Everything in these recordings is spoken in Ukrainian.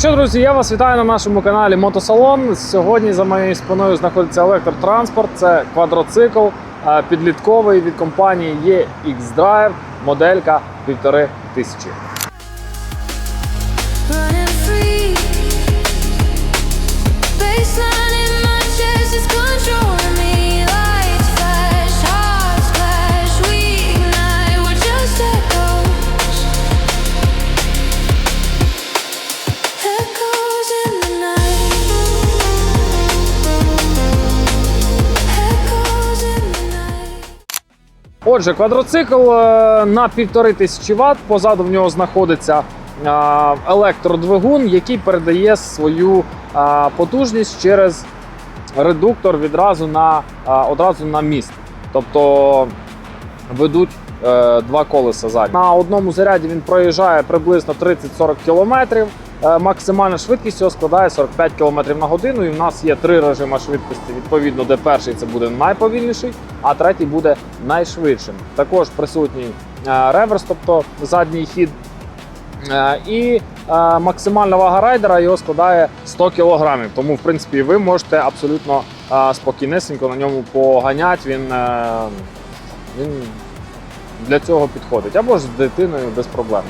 що, друзі, я вас вітаю на нашому каналі Мотосалон. Сьогодні за моєю спиною знаходиться електротранспорт. Це квадроцикл підлітковий від компанії EX-Drive, моделька 1500. Отже, квадроцикл е, на 1500 Вт. Позаду в нього знаходиться е, електродвигун, який передає свою е, потужність через редуктор відразу на, одразу на міст. Тобто ведуть два колеса задні. На одному заряді він проїжджає приблизно 30-40 км. Е, максимальна швидкість його складає 45 км на годину. І в нас є три режими швидкості. Відповідно, де перший це буде найповільніший, а третій буде найшвидшим. Також присутній е, реверс, тобто задній хід. Е, І максимальна вага райдера його складає 100 кг. Тому, в принципі, ви можете абсолютно спокійнесенько на ньому поганяти. Він, він для цього підходить. Або ж з дитиною без проблем.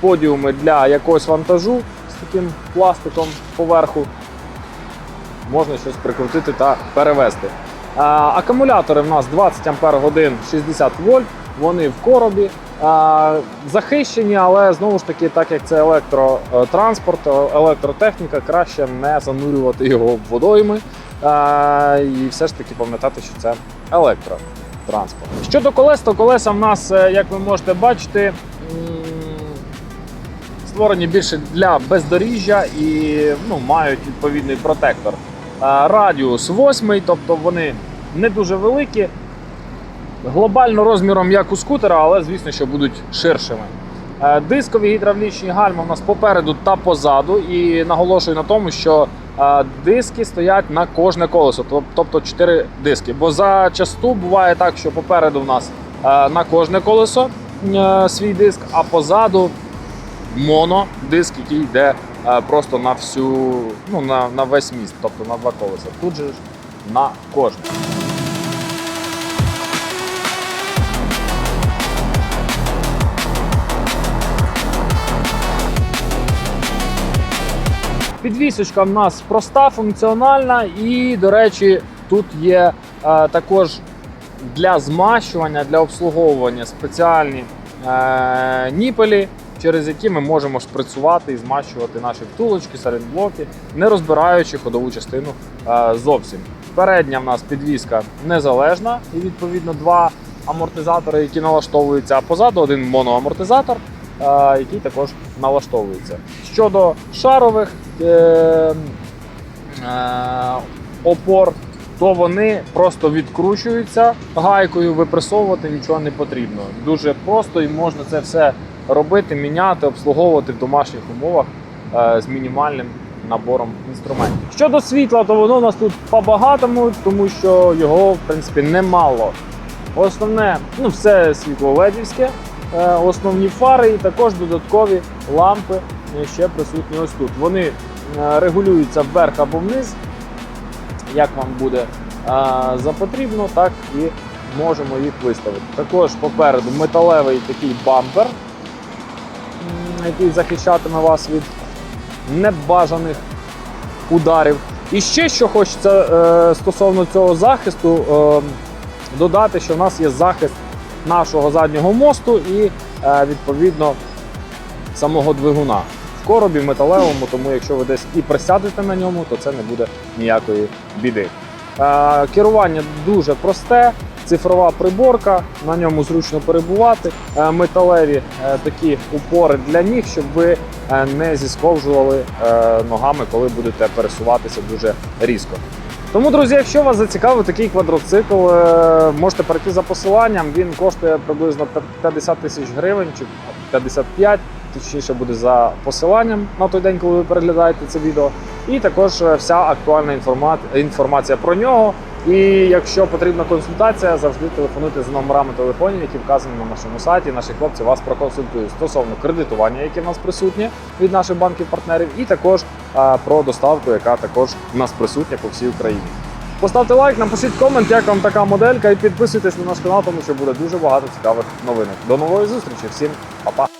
Подіуми для якогось вантажу таким пластиком поверху. Можна щось прикрутити та перевести. Акумулятори в нас 20 Ампер годин 60 вольт. Вони в коробі. Захищені, але знову ж таки, так як це електротранспорт, електротехніка, краще не занурювати його водойми. І все ж таки пам'ятати, що це електротранспорт. Щодо колес, то колеса в нас, е, як ви можете бачити, створені більше для бездоріжжя і ну, мають відповідний протектор. Е, Радіус 8, тобто вони не дуже великі. Глобально розміром як у скутера, але звісно, що будуть ширшими. Е, Дискові гідравлічні гальма у нас попереду та позаду. І наголошую на тому, що е, диски стоять на кожне колесо, тобто 4 диски. Бо зачасту буває так, що попереду в нас на кожне колесо свій диск, а позаду моно диск, який йде е, просто на всю, ну на, на весь міст, тобто на два колеса. Тут же ж на кожне. Підвісочка в нас проста, функціональна, і, до речі, тут є е, також для змащування, для обслуговування спеціальні е, ніпелі, через які ми можемо шприцювати і змащувати наші втулочки, салінблоки, не розбираючи ходову частину е, зовсім. Передня в нас підвіска незалежна, і відповідно два амортизатори, які налаштовуються, а позаду один моноамортизатор, е, який також налаштовується. Щодо шарових е, опор, то вони просто відкручуються гайкою, випресовувати нічого не потрібно. Дуже просто і можна це все робити, міняти, обслуговувати в домашніх умовах е, з мінімальним набором інструментів. Щодо світла, то воно у нас тут по-багатому, тому що його в принципі немало. Основне, ну все світло ледівське, е, основні фари і також додаткові лампи е, ще присутні ось тут. Вони регулюються вверх або вниз, як вам буде е, за потрібно, так і можемо їх виставити. Також попереду металевий такий бампер, м, який захищатиме вас від небажаних ударів. І ще що хочеться е, стосовно цього захисту е, додати, що в нас є захист нашого заднього мосту і е, відповідно самого двигуна в коробі металевому, тому якщо ви десь і присядете на ньому, то це не буде ніякої біди. Е, Керування дуже просте, цифрова приборка, на ньому зручно перебувати. Е, Металеві е, такі упори для ніг, щоб ви е, не зісковжували ногами, коли будете пересуватися дуже різко. Тому, друзі, якщо вас зацікавив такий квадроцикл, можете перейти за посиланням. Він коштує приблизно 50 тисяч гривень чи 55, точніше буде за посиланням на той день, коли ви переглядаєте це відео. І також вся актуальна інформація про нього І якщо потрібна консультація, завжди телефонуйте за номерами телефонів, які вказані на нашому сайті. Наші хлопці вас проконсультують стосовно кредитування, яке в нас присутнє від наших банків-партнерів, і також про доставку, яка також в нас присутня по всій Україні. Поставте лайк, напишіть комент, як вам така моделька, і підписуйтесь на наш канал, тому що буде дуже багато цікавих новинок. До нової зустрічі, всім па-па!